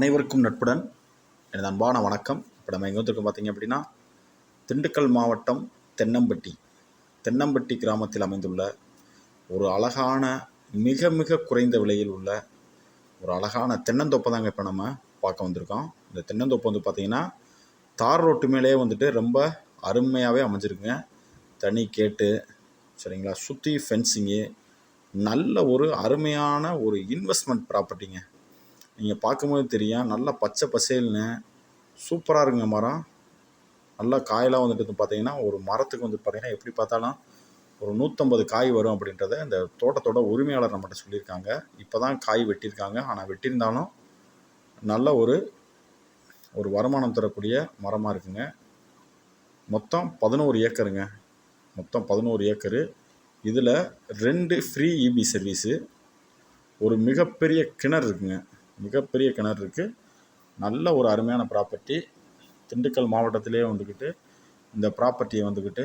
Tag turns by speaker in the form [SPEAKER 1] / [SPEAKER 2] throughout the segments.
[SPEAKER 1] அனைவருக்கும் நட்புடன். எனது அன்பான வணக்கம். இப்போ நம்ம எங்கே வந்திருக்கோம் பார்த்தீங்க அப்படின்னா திண்டுக்கல் மாவட்டம் தென்னம்பட்டி. தென்னம்பட்டி கிராமத்தில் அமைந்துள்ள ஒரு அழகான மிக மிக குறைந்த விலையில் உள்ள ஒரு அழகான தென்னந்தோப்பை தாங்க இப்போ நம்ம பார்க்க வந்திருக்கோம். இந்த தென்னந்தோப்பு வந்து பார்த்திங்கன்னா தார் ரோட்டு மேலேயே வந்துட்டு ரொம்ப அருமையாகவே அமைஞ்சிருக்குங்க. தனி கேட்டு சரிங்களா? சுற்றி ஃபென்சிங்கு நல்ல ஒரு அருமையான ஒரு இன்வெஸ்ட்மெண்ட் ப்ராப்பர்ட்டிங்க நீங்கள் பார்க்கும்போது தெரியும் நல்லா பச்சை பசேல்னு சூப்பராக இருக்குங்க மரம். நல்லா காயெல்லாம் வந்துட்டு பார்த்தீங்கன்னா ஒரு மரத்துக்கு வந்து பார்த்தீங்கன்னா எப்படி பார்த்தாலும் ஒரு நூற்றம்பது காய் வரும் அப்படின்றத இந்த தோட்டத்தோட உரிமையாளர் நம்மகிட்ட சொல்லியிருக்காங்க. இப்போ தான் காய் வெட்டியிருக்காங்க. ஆனால் வெட்டியிருந்தாலும் நல்ல ஒரு ஒரு வருமானம் தரக்கூடிய மரமாக இருக்குங்க. மொத்தம் பதினோரு ஏக்கருங்க. மொத்தம் பதினோரு ஏக்கரு. இதில் ரெண்டு ஃப்ரீ இபி சர்வீஸு. ஒரு மிகப்பெரிய கிணறு இருக்குங்க. மிகப்பெரிய கிணறு இருக்குது நல்ல ஒரு அருமையான ப்ராப்பர்ட்டி திண்டுக்கல் மாவட்டத்திலே வந்துக்கிட்டு இந்த ப்ராப்பர்ட்டியை வந்துக்கிட்டு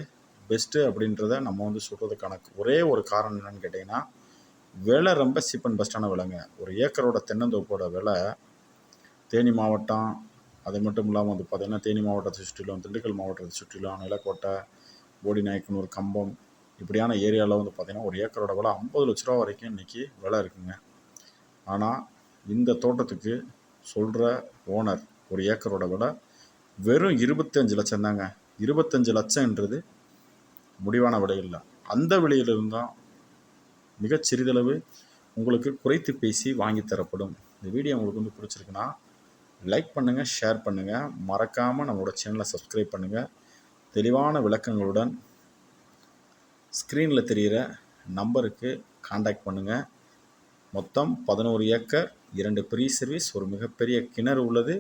[SPEAKER 1] பெஸ்ட்டு அப்படின்றத நம்ம வந்து சொல்கிறதுக்கான ஒரே ஒரு காரணம் என்னென்னு கேட்டிங்கன்னா விலை ரொம்ப சீப் அண்ட் பெஸ்ட்டான விலைங்க. ஒரு ஏக்கரோட தென்னந்தோப்போட விலை தேனி மாவட்டம் அது மட்டும் இல்லாமல் வந்து பார்த்திங்கன்னா தேனி மாவட்டத்தை சுற்றிலும் திண்டுக்கல் மாவட்டத்தை சுற்றிலும் நிலக்கோட்டை போடிநாயக்கனூர் கம்பம் இப்படியான ஏரியாவில் வந்து பார்த்திங்கன்னா ஒரு ஏக்கரோட விலை ஐம்பது லட்ச ரூபா வரைக்கும் இன்றைக்கி விலை இருக்குங்க. ஆனால் இந்த தோட்டத்துக்கு சொல்கிற ஓனர் ஒரு ஏக்கரோட விட வெறும் இருபத்தஞ்சு லட்சம் தாங்க. இருபத்தஞ்சு லட்சம்ன்றது முடிவான விலை இல்லை. அந்த விலையிலிருந்தால் மிகச் சிறிதளவு உங்களுக்கு குறைத்து பேசி வாங்கி தரப்படும். இந்த வீடியோ உங்களுக்கு வந்து பிடிச்சிருக்குன்னா லைக் பண்ணுங்கள் ஷேர் பண்ணுங்கள் மறக்காமல் நம்மளோட சேனலை சப்ஸ்கிரைப் பண்ணுங்கள் தெளிவான விளக்கங்களுடன் ஸ்க்ரீனில் தெரிகிற நம்பருக்கு காண்டாக்ட் பண்ணுங்கள் மொத்தம் பதினோரு ஏக்கர் இரண்டு ப்ரீ சர்வீஸ் ஒரு மிகப்பெரிய கிணறு உள்ளது.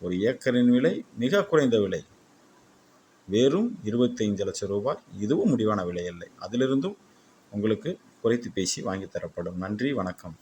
[SPEAKER 1] ஒரு ஏக்கரின் விலை மிக குறைந்த விலை. வெறும் இருபத்தைந்து லட்சம் ரூபாய். இதுவும் முடிவான விலை இல்லை அதிலிருந்தும் உங்களுக்கு குறைத்து பேசி வாங்கி தரப்படும். நன்றி வணக்கம்.